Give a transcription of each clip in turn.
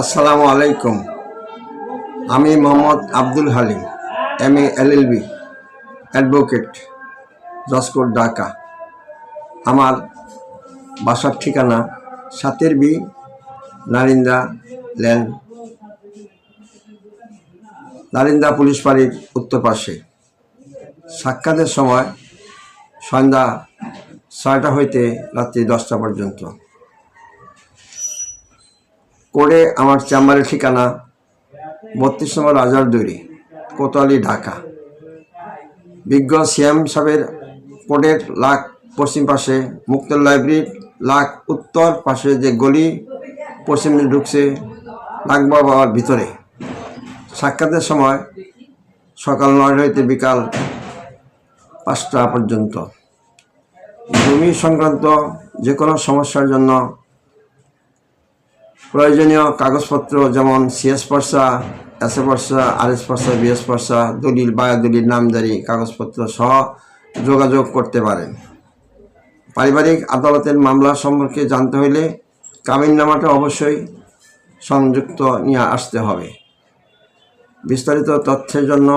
আসসালামু আলাইকুম। আমি Mohammad Abdul Halim, M A L L B, advocate জসকোট Dhaka. আমার বাসার ঠিকানা সাতের B Narinda lane, Narinda police ফাঁড়ির উত্তর পাশে। সাক্ষাতের সময় সন্ধ্যা ছয়টা হইতে রাত্রি দশটা পর্যন্ত। করে আমার চেম্বারের ঠিকানা বত্রিশ নম্বর রাজার দৈরি, কোতোয়ালি, ঢাকা। বিজ্ঞ সিএম সাহেবের কোর্টের লাখ পশ্চিম পাশে মুক্ত লাইব্রেরির লাখ উত্তর পাশে যে গলি, পশ্চিম ঢুকছে লাখ বাবার ভিতরে। সাক্ষাতের সময় সকাল নয় হইতে বিকাল পাঁচটা পর্যন্ত। জমি সংক্রান্ত যে কোনো সমস্যার জন্য প্রয়োজনীয় কাগজপত্র যেমন সিএস পর্সা এস এ পর্সা আর এস পর্সা বিএস পর্সা দলিল বায়া দলিল নামজারি কাগজপত্র সহ যোগাযোগ করতে পারেন। পারিবারিক আদালতের মামলা সম্পর্কে জানতে হলে কামিননামাটা অবশ্যই সংযুক্ত নিয়ে আসতে হবে। বিস্তারিত তথ্যের জন্য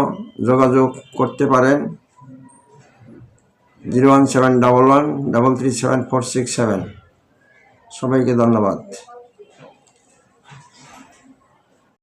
যোগাযোগ করতে পারেন zero one seven double one double three seven four six seven. সবাইকে ধন্যবাদ।